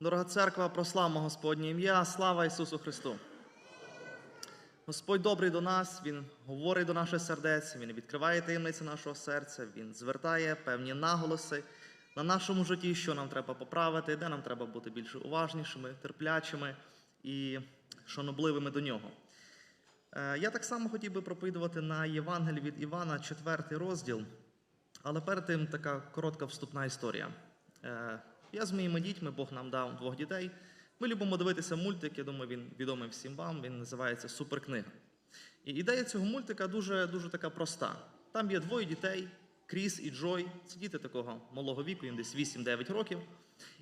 Дорога церква, прославмо Господнє ім'я, слава Ісусу Христу. Господь добрий до нас, Він говорить до наших сердець, Він відкриває таємниці нашого серця, Він звертає певні наголоси на нашому житті, що нам треба поправити, де нам треба бути більш уважнішими, терплячими і шанобливими до нього. Е, Я так само хотів би проповідувати на Євангелії від Івана, 4 розділ, але перед тим така коротка вступна історія. Я з моїми дітьми, Бог нам дав двох дітей. Ми любимо дивитися мультик, я думаю, він відомий всім вам. Він називається Суперкнига. І ідея цього мультика дуже, дуже така проста. Там є двоє дітей, Кріс і Джой. Це діти такого малого віку, їм десь 8-9 років.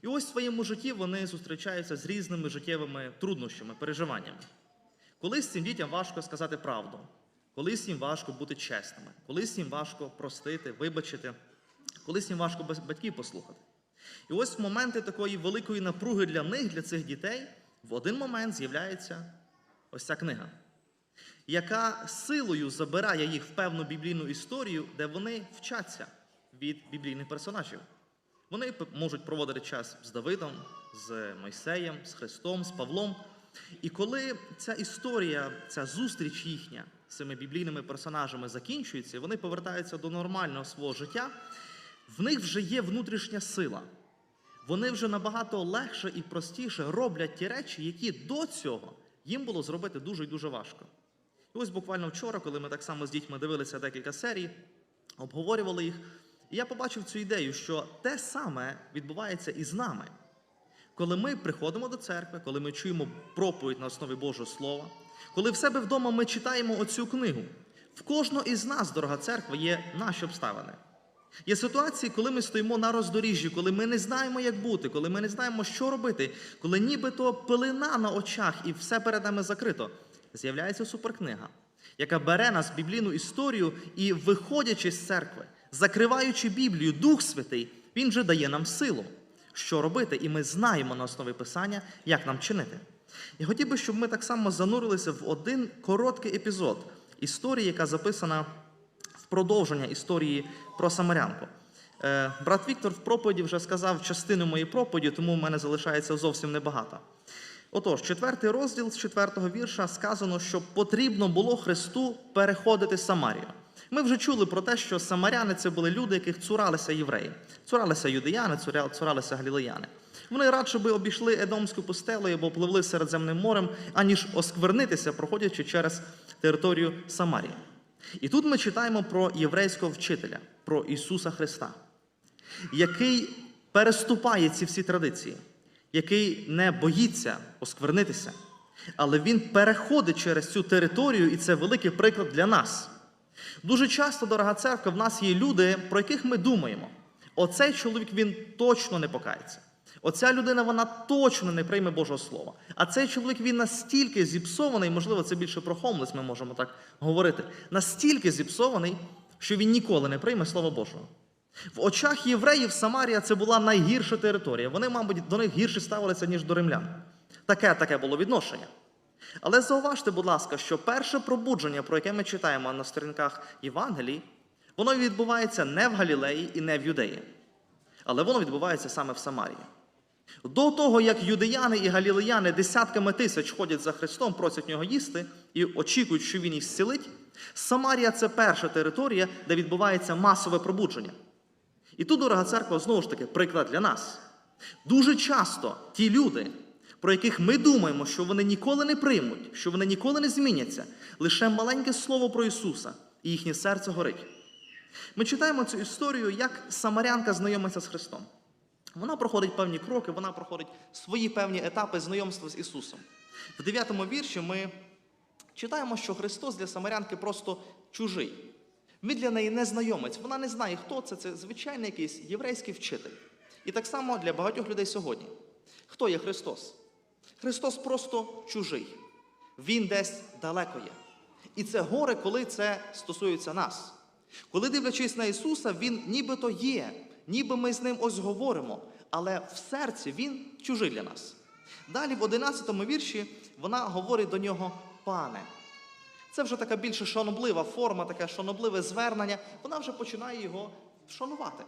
І ось в своєму житті вони зустрічаються з різними життєвими труднощами, переживаннями. Колись цим дітям важко сказати правду, колись їм важко бути чесними, колись їм важко простити, вибачити, колись їм важко батьків послухати. І ось в моменти такої великої напруги для них, для цих дітей, в один момент з'являється ось ця книга, яка силою забирає їх в певну біблійну історію, де вони вчаться від біблійних персонажів. Вони можуть проводити час з Давидом, з Мойсеєм, з Христом, з Павлом. І коли ця історія, ця зустріч їхня з цими біблійними персонажами закінчується, вони повертаються до нормального свого життя, в них вже є внутрішня сила. Вони вже набагато легше і простіше роблять ті речі, які до цього їм було зробити дуже і дуже важко. І ось буквально вчора, коли ми так само з дітьми дивилися декілька серій, обговорювали їх, і я побачив цю ідею, що те саме відбувається і з нами. Коли ми приходимо до церкви, коли ми чуємо проповідь на основі Божого Слова, коли в себе вдома ми читаємо оцю книгу, в кожного із нас, дорога церква, є наші обставини. Є ситуації, коли ми стоїмо на роздоріжжі, коли ми не знаємо, як бути, коли ми не знаємо, що робити, коли нібито пилина на очах і все перед нами закрито. З'являється суперкнига, яка бере нас біблійну історію і, виходячи з церкви, закриваючи Біблію, Дух Святий, Він же дає нам силу, що робити, і ми знаємо на основі Писання, як нам чинити. Я хотів би, щоб ми так само занурилися в один короткий епізод історії, яка записана продовження історії про Самарянку. Е, Брат Віктор в проповіді вже сказав частину моєї проповіді, тому в мене залишається зовсім небагато. Отож, четвертий розділ з четвертого вірша сказано, що потрібно було Христу переходити Самарію. Ми вже чули про те, що самаряни це були люди, яких цуралися євреї, цуралися юдеяни, цуралися галілеяни. Вони радше би обійшли Едомську пустелю або пливли Середземним морем, аніж осквернитися, проходячи через територію Самарії. І тут ми читаємо про єврейського вчителя, про Ісуса Христа, який переступає ці всі традиції, який не боїться осквернитися, але він переходить через цю територію, і це великий приклад для нас. Дуже часто, дорога церква, в нас є люди, про яких ми думаємо. Оцей чоловік він точно не покається. Оця людина вона точно не прийме Божого Слова. А цей чоловік він настільки зіпсований, можливо, це більше про хомлес, ми можемо так говорити, настільки зіпсований, що він ніколи не прийме Слово Божого. В очах євреїв Самарія це була найгірша територія. Вони, мабуть, до них гірше ставилися, ніж до римлян. Таке таке було відношення. Але зауважте, будь ласка, що перше пробудження, про яке ми читаємо на сторінках Євангелій, воно відбувається не в Галілеї і не в Юдеї, але воно відбувається саме в Самарії. До того, як юдеяни і галілеяни десятками тисяч ходять за Христом, просять нього їсти і очікують, що він їх зцілить, Самарія це перша територія, де відбувається масове пробудження. І тут, дорога церква, знову ж таки, приклад для нас. Дуже часто ті люди, про яких ми думаємо, що вони ніколи не приймуть, що вони ніколи не зміняться, лише маленьке слово про Ісуса, і їхнє серце горить. Ми читаємо цю історію, як самарянка знайомиться з Христом. Вона проходить певні кроки, вона проходить свої певні етапи знайомства з Ісусом. В 9 вірші ми читаємо, що Христос для самарянки просто чужий. Він для неї не знайомець, вона не знає, хто це, це звичайний якийсь єврейський вчитель. І так само для багатьох людей сьогодні. Хто є Христос? Христос просто чужий. Він десь далеко є. І це горе, коли це стосується нас. Коли дивлячись на Ісуса, Він нібито є, ніби ми з ним ось говоримо, але в серці Він чужий для нас. Далі в 11 вірші вона говорить до нього пане. Це вже така більше шаноблива форма, таке шанобливе звернення. Вона вже починає його шанувати.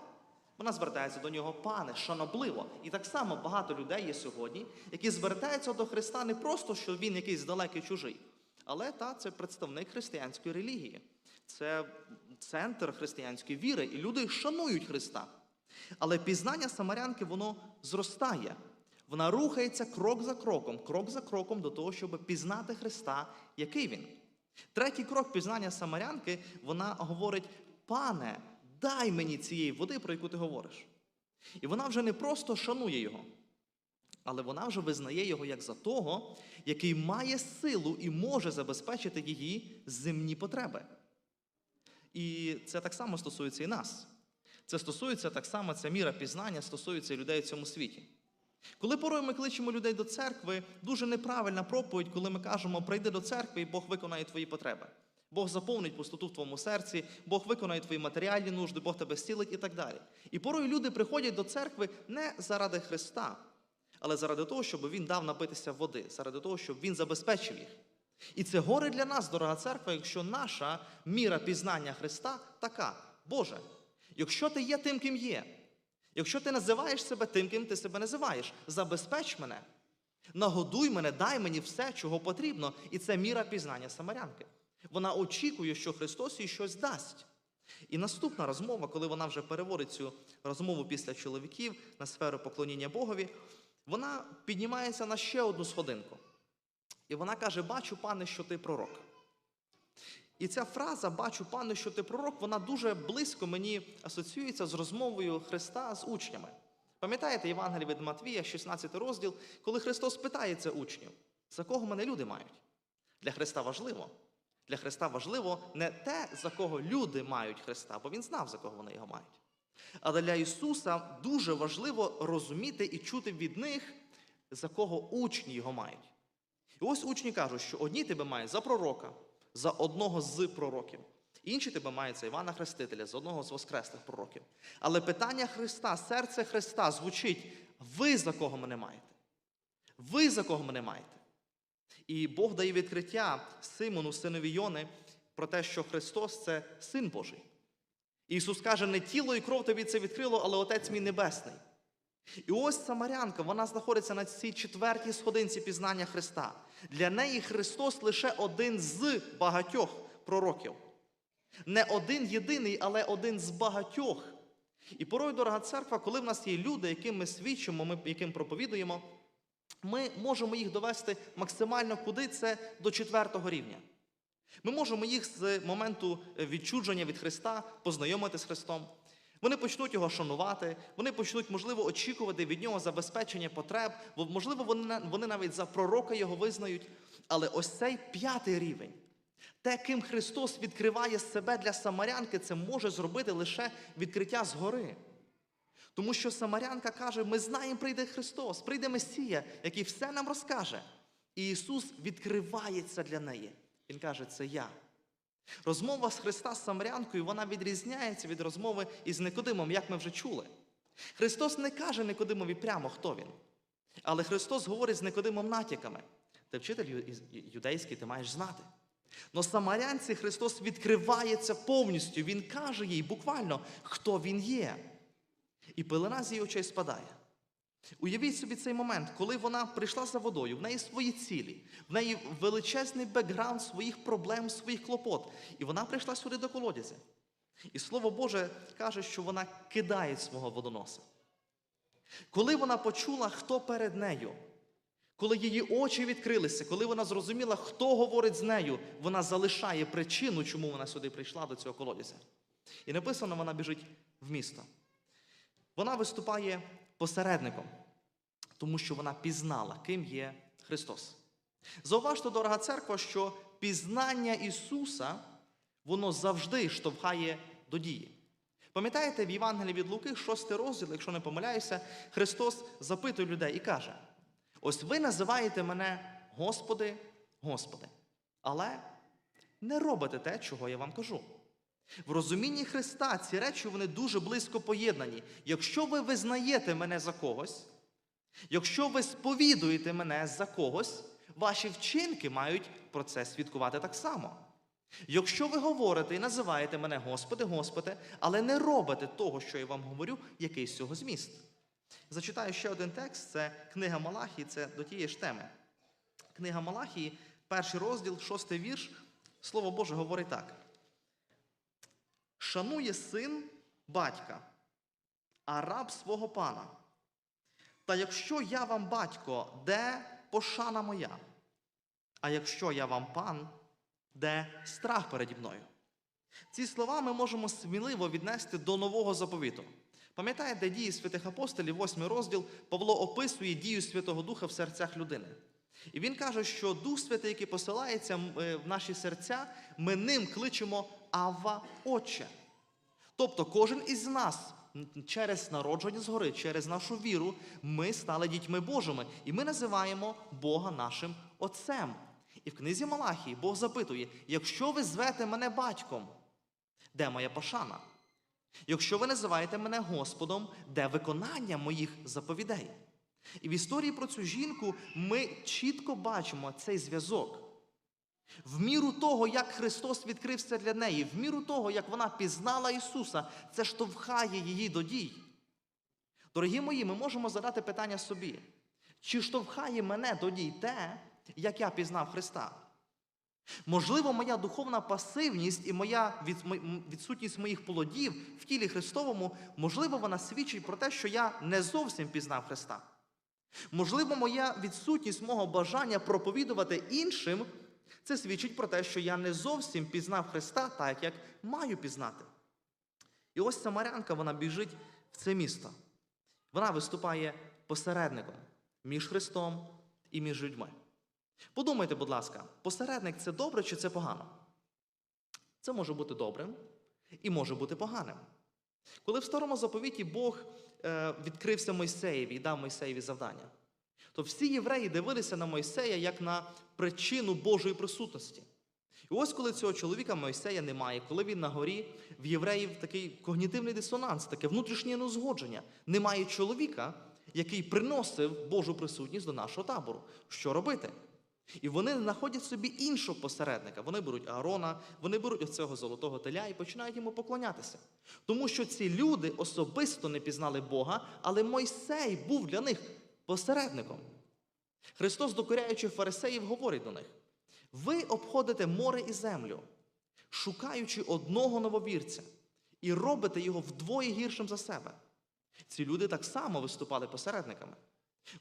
Вона звертається до нього, пане, шанобливо. І так само багато людей є сьогодні, які звертаються до Христа не просто, що він якийсь далекий чужий, але та це представник християнської релігії. Це центр християнської віри, і люди шанують Христа. Але пізнання самарянки воно зростає. Вона рухається крок за кроком, крок за кроком до того, щоб пізнати Христа, який він. Третій крок пізнання самарянки, вона говорить: Пане, дай мені цієї води, про яку ти говориш. І вона вже не просто шанує його, але вона вже визнає його як за того, який має силу і може забезпечити її земні потреби. І це так само стосується і нас. Це стосується так само, ця міра пізнання стосується людей в цьому світі. Коли порою ми кличемо людей до церкви, дуже неправильна проповідь, коли ми кажемо, прийди до церкви і Бог виконає твої потреби. Бог заповнить пустоту в твоєму серці, Бог виконає твої матеріальні нужди, Бог тебе зцілить і так далі. І порою люди приходять до церкви не заради Христа, але заради того, щоб Він дав напитися води, заради того, щоб Він забезпечив їх. І це горе для нас, дорога церква, якщо наша міра пізнання Христа така, Боже, якщо ти є тим, ким є, якщо ти називаєш себе тим, ким ти себе називаєш, забезпеч мене, нагодуй мене, дай мені все, чого потрібно. І це міра пізнання самарянки. Вона очікує, що Христос їй щось дасть. І наступна розмова, коли вона вже переводить цю розмову після чоловіків на сферу поклоніння Богові, вона піднімається на ще одну сходинку. І вона каже: Бачу, пане, що ти пророк. І ця фраза Бачу, пане, що ти пророк, вона дуже близько мені асоціюється з розмовою Христа з учнями. Пам'ятаєте Євангеліє від Матвія, 16 розділ, коли Христос питається учнів, за кого мене люди мають? Для Христа важливо. Для Христа важливо не те, за кого люди мають Христа, бо Він знав, за кого вони його мають. Але для Ісуса дуже важливо розуміти і чути від них, за кого учні його мають. І ось учні кажуть, що одні тебе мають за пророка, за одного з пророків, інші тебе мають за Івана Хрестителя, за одного з воскреслих пророків. Але питання Христа, серце Христа звучить: ви за кого мене маєте? Ви за кого мене маєте? І Бог дає відкриття Симону, синові Йони, про те, що Христос це Син Божий. Ісус каже, не тіло і кров тобі це відкрило, але Отець мій Небесний. І ось Самарянка, вона знаходиться на цій четвертій сходинці пізнання Христа. Для неї Христос лише один з багатьох пророків. Не один єдиний, але один з багатьох. І порой, дорога церква, коли в нас є люди, яким ми свідчимо, ми, яким проповідуємо, ми можемо їх довести максимально куди це до четвертого рівня. Ми можемо їх з моменту відчудження від Христа познайомити з Христом. Вони почнуть його шанувати, вони почнуть, можливо, очікувати від нього забезпечення потреб, бо, можливо, вони, вони навіть за пророка його визнають. Але ось цей п'ятий рівень, те, ким Христос відкриває себе для самарянки, це може зробити лише відкриття згори. Тому що Самарянка каже: ми знаємо, прийде Христос, прийде Месія, який все нам розкаже. І Ісус відкривається для неї. Він каже, це я. Розмова з Христа з Самарянкою, вона відрізняється від розмови із Никодимом, як ми вже чули. Христос не каже Никодимові прямо, хто він. Але Христос говорить з Никодимом натяками. Ти вчитель юдейський, ти маєш знати. Но самарянці Христос відкривається повністю. Він каже їй буквально, хто він є. І пелена з її очей спадає. Уявіть собі цей момент, коли вона прийшла за водою, в неї свої цілі, в неї величезний бекграунд своїх проблем, своїх клопот. І вона прийшла сюди до колодязя. І Слово Боже каже, що вона кидає свого водоноса. Коли вона почула, хто перед нею, коли її очі відкрилися, коли вона зрозуміла, хто говорить з нею, вона залишає причину, чому вона сюди прийшла до цього колодязя. І написано, вона біжить в місто. Вона виступає посередником, тому що вона пізнала, ким є Христос. Зауважте, дорога церква, що пізнання Ісуса, воно завжди штовхає до дії. Пам'ятаєте, в Євангелії від Луки, 6 розділ, якщо не помиляюся, Христос запитує людей і каже: ось ви називаєте мене Господи, Господи, але не робите те, чого я вам кажу. В розумінні Христа ці речі вони дуже близько поєднані. Якщо ви визнаєте мене за когось, якщо ви сповідуєте мене за когось, ваші вчинки мають про це свідкувати так само. Якщо ви говорите і називаєте мене Господи, Господи, але не робите того, що я вам говорю, який з цього зміст. Зачитаю ще один текст, це книга Малахії, це до тієї ж теми. Книга Малахії, перший розділ, шостий вірш, Слово Боже говорить так. Шанує син батька, а раб свого пана. Та якщо я вам батько, де пошана моя? А якщо я вам пан, де страх переді мною? Ці слова ми можемо сміливо віднести до нового заповіту. Пам'ятаєте дії святих апостолів, 8 розділ, Павло описує дію Святого Духа в серцях людини. І він каже, що Дух Святий, який посилається е, в наші серця, ми ним кличемо Авва Отче. Тобто кожен із нас через народження згори, через нашу віру, ми стали дітьми Божими, і ми називаємо Бога нашим Отцем. І в книзі Малахії Бог запитує: якщо ви звете мене батьком, де моя пошана? Якщо ви називаєте мене Господом, де виконання моїх заповідей? І в історії про цю жінку ми чітко бачимо цей зв'язок. В міру того, як Христос відкрився для неї, в міру того, як вона пізнала Ісуса, це штовхає її до дій. Дорогі мої, ми можемо задати питання собі: чи штовхає мене до дій те, як я пізнав Христа? Можливо, моя духовна пасивність і моя відсутність моїх плодів в тілі Христовому, можливо, вона свідчить про те, що я не зовсім пізнав Христа. Можливо, моя відсутність мого бажання проповідувати іншим, це свідчить про те, що я не зовсім пізнав Христа так, як маю пізнати. І ось самарянка, вона біжить в це місто. Вона виступає посередником між Христом і між людьми. Подумайте, будь ласка, посередник це добре чи це погано? Це може бути добрим і може бути поганим. Коли в старому заповіті Бог відкрився Мойсеєві і дав Мойсеєві завдання, то всі євреї дивилися на Мойсея як на причину Божої присутності. І ось коли цього чоловіка Мойсея немає, коли він на горі, в євреїв такий когнітивний дисонанс, таке внутрішнє неузгодження. Немає чоловіка, який приносив Божу присутність до нашого табору. Що робити? І вони знаходять собі іншого посередника. Вони беруть Аарона, вони беруть оцього золотого теля і починають йому поклонятися. Тому що ці люди особисто не пізнали Бога, але Мойсей був для них посередником. Христос, докоряючи фарисеїв, говорить до них: ви обходите море і землю, шукаючи одного нововірця, і робите його вдвоє гіршим за себе. Ці люди так само виступали посередниками.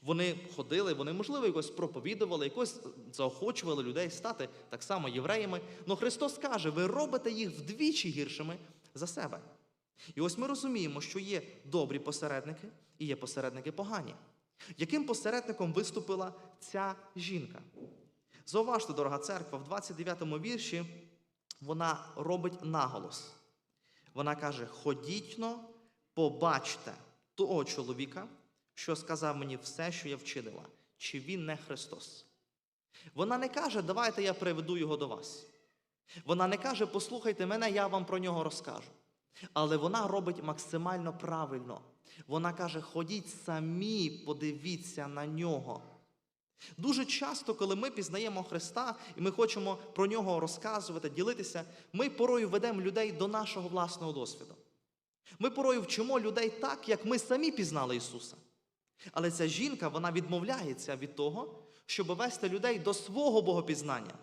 Вони ходили, вони, можливо, якось проповідували, якось заохочували людей стати так само євреями. Але Христос каже, ви робите їх вдвічі гіршими за себе. І ось ми розуміємо, що є добрі посередники і є посередники погані. Яким посередником виступила ця жінка? Зауважте, дорога церква, в 29-му вірші вона робить наголос. Вона каже: ходіть-но, побачте того чоловіка, що сказав мені все, що я вчинила, чи він не Христос. Вона не каже, давайте я приведу його до вас. Вона не каже, послухайте мене, я вам про нього розкажу. Але вона робить максимально правильно. Вона каже: ходіть самі, подивіться на нього. Дуже часто, коли ми пізнаємо Христа і ми хочемо про нього розказувати, ділитися, ми порою ведемо людей до нашого власного досвіду. Ми порою вчимо людей так, як ми самі пізнали Ісуса. Але ця жінка вона відмовляється від того, щоб вести людей до свого богопізнання.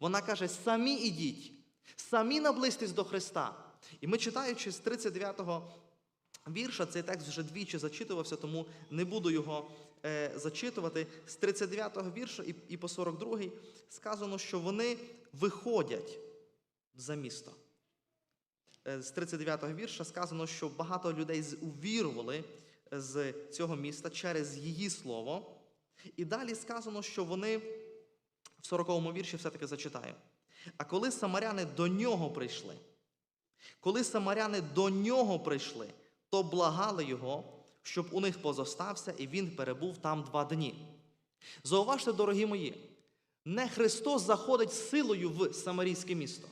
Вона каже: самі ідіть, самі наблизьтесь до Христа. І ми, читаючи з 39-го вірша, цей текст вже двічі зачитувався, тому не буду його е, зачитувати. З 39-го вірша і, і по 42-й сказано, що вони виходять за місто. Е, З 39-го вірша сказано, що багато людей увірували з цього міста через її слово. І далі сказано, що вони в 40-му вірші все-таки зачитаю. А коли самаряни до нього прийшли, коли самаряни до нього прийшли, то благали його, щоб у них позостався, і він перебув там два дні. Зауважте, дорогі мої, не Христос заходить силою в самарійське місто,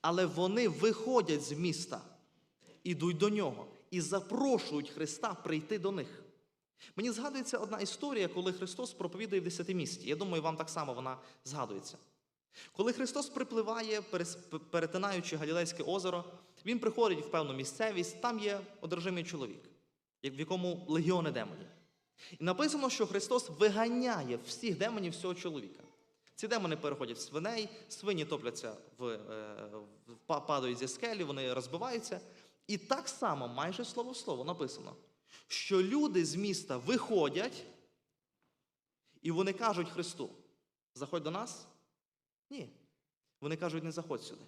але вони виходять з міста, ідуть до нього і запрошують Христа прийти до них. Мені згадується одна історія, коли Христос проповідує в десятимісті. Я думаю, вам так само вона згадується. Коли Христос припливає, перетинаючи Галілейське озеро, він приходить в певну місцевість, там є одержимий чоловік, в якому легіони демонів. І написано, що Христос виганяє всіх демонів з цього чоловіка. Ці демони переходять в свиней, свині топляться в, е, падають зі скелі, вони розбиваються. І так само, майже слово в слово, написано, що люди з міста виходять, і вони кажуть Христу: заходь до нас. Ні. Вони кажуть, не заходь сюди.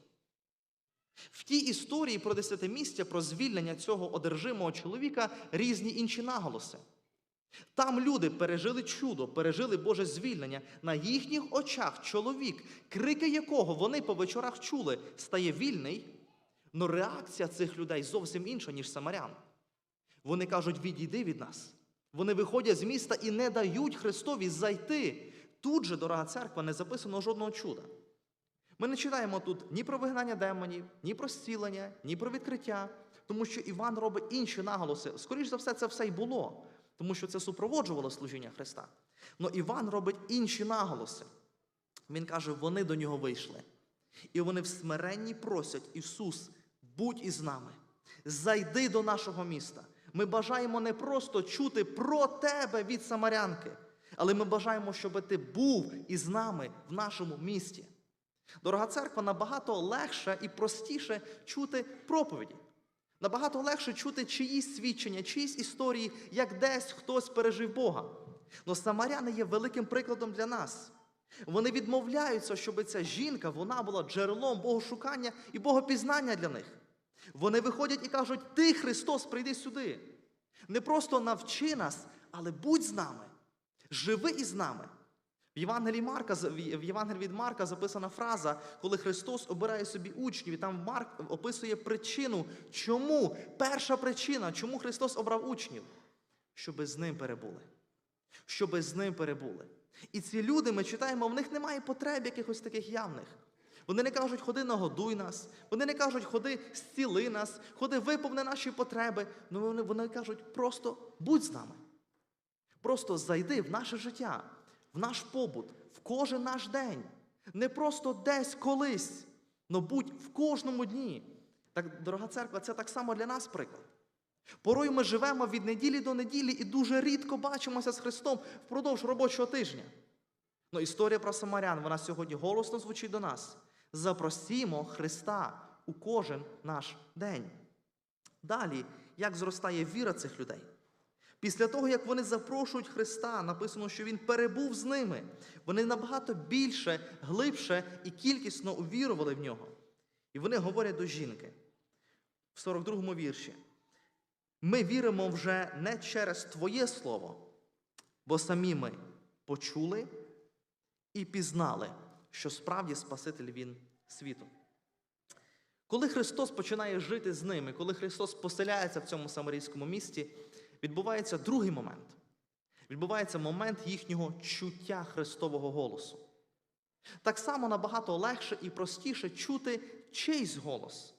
В тій історії про десятимістя, про звільнення цього одержимого чоловіка різні інші наголоси. Там люди пережили чудо, пережили Боже звільнення. На їхніх очах чоловік, крики якого вони по вечорах чули, стає вільний. Но реакція цих людей зовсім інша, ніж самарян. Вони кажуть, відійди від нас. Вони виходять з міста і не дають Христові зайти. Тут же, дорога церква, не записано жодного чуда. Ми не читаємо тут ні про вигнання демонів, ні про зцілення, ні про відкриття, тому що Іван робить інші наголоси. Скоріше за все, це все й було, тому що це супроводжувало служіння Христа. Но Іван робить інші наголоси. Він каже, вони до нього вийшли. І вони в смиренні просять, Ісус, будь із нами, зайди до нашого міста. Ми бажаємо не просто чути про тебе від самарянки, але ми бажаємо, щоб ти був із нами в нашому місті. Дорога церква, набагато легше і простіше чути проповіді. Набагато легше чути чиїсь свідчення, чиїсь історії, як десь хтось пережив Бога. Но самаряни є великим прикладом для нас. Вони відмовляються, щоб ця жінка вона була джерелом богошукання і богопізнання для них. Вони виходять і кажуть: Ти, Христос, прийди сюди. Не просто навчи нас, але будь з нами, живи із нами. В Євангелії, Марка, в Євангелії від Марка записана фраза, коли Христос обирає собі учнів, і там Марк описує причину, чому перша причина, чому Христос обрав учнів, щоби з ним перебули. Щоби з ним перебули. І ці люди, ми читаємо, в них немає потреб якихось таких явних. Вони не кажуть, ходи нагодуй нас, вони не кажуть, ходи зціли нас, ходи виповни наші потреби. Ну вони, вони кажуть, просто будь з нами. Просто зайди в наше життя, в наш побут, в кожен наш день. Не просто десь колись, але будь в кожному дні. Так, дорога церква, це так само для нас приклад. Порою ми живемо від неділі до неділі і дуже рідко бачимося з Христом впродовж робочого тижня. Ну, історія про самарян, вона сьогодні голосно звучить до нас. Запросімо Христа у кожен наш день. Далі, як зростає віра цих людей? Після того, як вони запрошують Христа, написано, що Він перебув з ними. Вони набагато більше, глибше і кількісно увірували в нього. І вони говорять до жінки в 42-му вірші. Ми віримо вже не через Твоє Слово, бо самі ми почули і пізнали, що справді Спаситель Він світу. Коли Христос починає жити з ними, коли Христос поселяється в цьому самарійському місті, відбувається другий момент. Відбувається момент їхнього чуття Христового голосу. Так само набагато легше і простіше чути чийсь голос,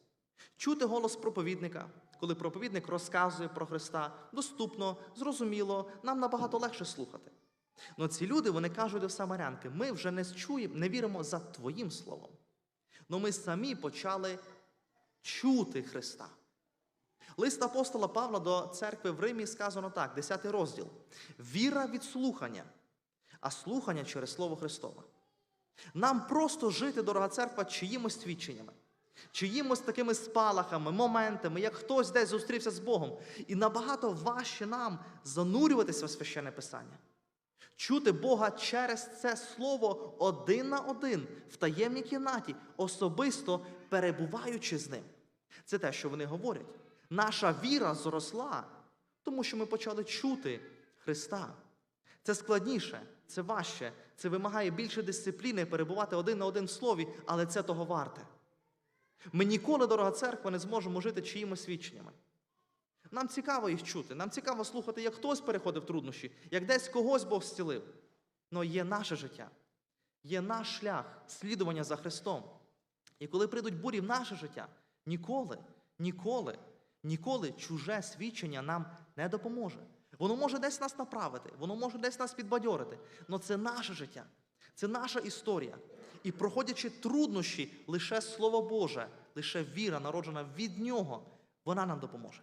чути голос проповідника, коли проповідник розказує про Христа доступно, зрозуміло, нам набагато легше слухати. Но ці люди вони кажуть до самарянки: ми вже не чуємо, не віримо за Твоїм словом. Но ми самі почали чути Христа. Лист апостола Павла до церкви в Римі сказано так, 10 розділ. Віра від слухання, а слухання через Слово Христове. Нам просто жити, дорога церква, чиїмось свідченнями, чиїмось такими спалахами, моментами, як хтось десь зустрівся з Богом. І набагато важче нам занурюватися в священне писання. Чути Бога через це слово один на один в таємній кімнаті, особисто перебуваючи з ним. Це те, що вони говорять. Наша віра зросла, тому що ми почали чути Христа. Це складніше, це важче, це вимагає більше дисципліни перебувати один на один в слові, але це того варте. Ми ніколи, дорога церква, не зможемо жити чиїмось свідченнями. Нам цікаво їх чути, нам цікаво слухати, як хтось переходив труднощі, як десь когось Бог зцілив. Але є наше життя, є наш шлях слідування за Христом. І коли прийдуть бурі в наше життя, ніколи, ніколи, ніколи чуже свідчення нам не допоможе. Воно може десь нас направити, воно може десь нас підбадьорити. Але це наше життя, це наша історія. і проходячи труднощі, лише Слово Боже, лише віра, народжена від Нього, вона нам допоможе.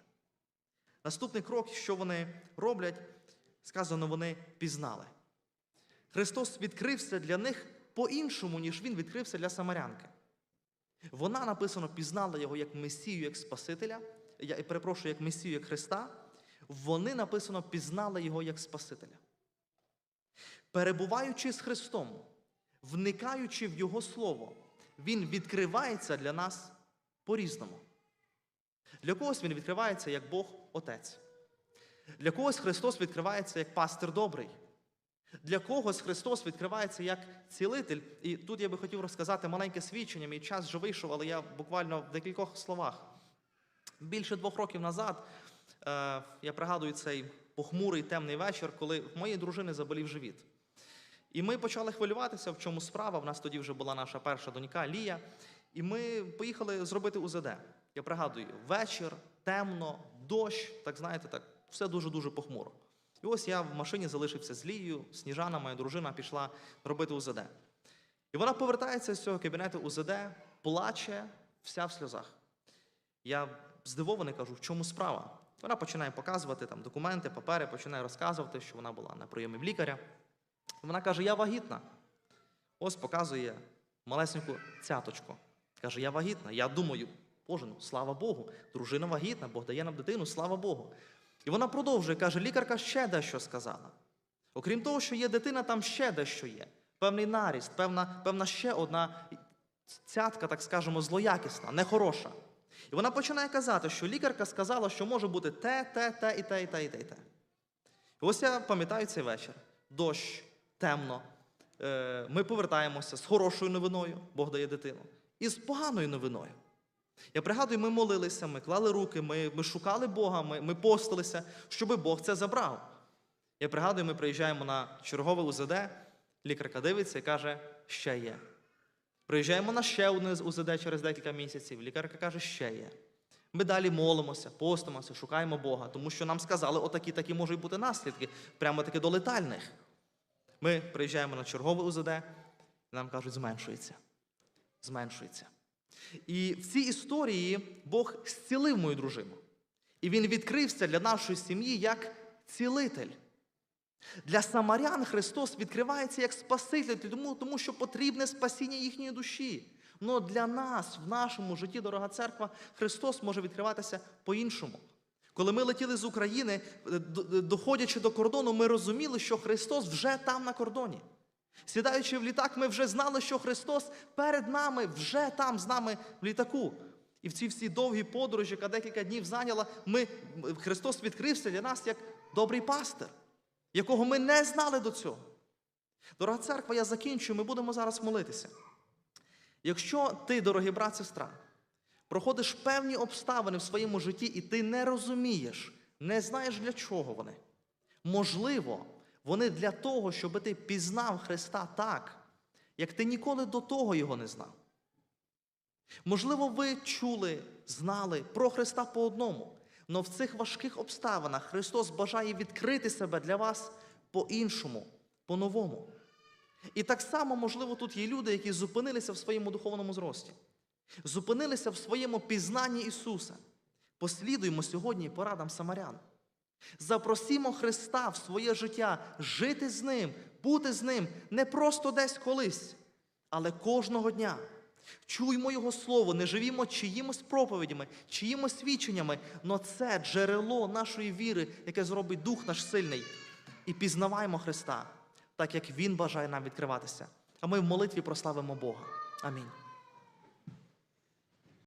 Наступний крок, що вони роблять, сказано, вони пізнали. Христос відкрився для них по-іншому, ніж Він відкрився для самарянки. Вона написано пізнала його як Месію, як Спасителя, я перепрошую, як Месію, як Христа. Вони написано пізнали його як Спасителя. Перебуваючи з Христом, вникаючи в Його Слово, Він відкривається для нас по-різному. Для когось він відкривається як Бог Отець. Для когось Христос відкривається як пастир добрий. Для когось Христос відкривається як цілитель. І тут я би хотів розказати маленьке свідчення. Мій час вже вийшов, але я буквально в декількох словах. Більше двох років назад е, я пригадую цей похмурий темний вечір, коли в моєї дружини заболів живіт. І ми почали хвилюватися, в чому справа. В нас тоді вже була наша перша донька Лія. І ми поїхали зробити УЗД. Я пригадую, вечір, темно, дощ, так знаєте, так, все дуже-дуже похмуро. І ось я в машині залишився з Лією, Сніжана, моя дружина, пішла робити УЗД. І вона повертається з цього кабінету УЗД, плаче, вся в сльозах. Я здивований кажу, в чому справа? Вона починає показувати там документи, папери, починає розказувати, що вона була на прийомі в лікаря. Вона каже: Я вагітна. Ось показує малесеньку цяточку. Каже, я вагітна. Я думаю, Боже, слава Богу, дружина вагітна, Бог дає нам дитину, слава Богу. І вона продовжує, каже, лікарка ще дещо сказала. Окрім того, що є дитина, там ще дещо є. Певний наріст, певна, певна ще одна цятка, так скажемо, злоякісна, нехороша. І вона починає казати, що лікарка сказала, що може бути те, те, те, і те, і те, і те, і те. І ось я пам'ятаю цей вечір. Дощ, темно. Е, Ми повертаємося з хорошою новиною, Бог дає дитину, і з поганою новиною. Я пригадую, ми молилися, ми клали руки, ми, ми шукали Бога, ми, ми постилися, щоб Бог це забрав. Я пригадую, ми приїжджаємо на чергове УЗД, лікарка дивиться і каже, ще є. Приїжджаємо на ще одне з УЗД через декілька місяців, лікарка каже, ще є. Ми далі молимося, постимося, шукаємо Бога, тому що нам сказали, отакі такі можуть бути наслідки, прямо таки до летальних. Ми приїжджаємо на чергове УЗД, і нам кажуть, зменшується. Зменшується. І в цій історії Бог зцілив мою дружину. І він відкрився для нашої сім'ї як цілитель. Для самарян Христос відкривається як Спаситель, тому, тому що потрібне спасіння їхньої душі. Но для нас в нашому житті, дорога церква, Христос може відкриватися по-іншому. Коли ми летіли з України, е, доходячи до кордону, ми розуміли, що Христос вже там на кордоні. Сідаючи в літак, ми вже знали, що Христос перед нами, вже там з нами в літаку. І в ці всі довгі подорожі, яка декілька днів зайняла, ми, Христос відкрився для нас як добрий пастир, якого ми не знали до цього. Дорога церква, я закінчую, ми будемо зараз молитися. Якщо ти, дорогий брат, сестра, проходиш певні обставини в своєму житті, і ти не розумієш, не знаєш для чого вони. Можливо, вони для того, щоб ти пізнав Христа так, як ти ніколи до того його не знав. Можливо, ви чули, знали про Христа по одному, але в цих важких обставинах Христос бажає відкрити себе для вас по-іншому, по-новому. І так само, можливо, тут є люди, які зупинилися в своєму духовному зрості, зупинилися в своєму пізнанні Ісуса. Послідуємо сьогодні порадам самарян. Запросімо Христа в своє життя, жити з Ним, бути з Ним не просто десь колись, але кожного дня. Чуймо Його Слово, не живімо чиїмось проповідями, чиїмось свідченнями, но це джерело нашої віри, яке зробить Дух наш сильний. І пізнаваємо Христа, так як Він бажає нам відкриватися. А ми в молитві прославимо Бога. Амінь.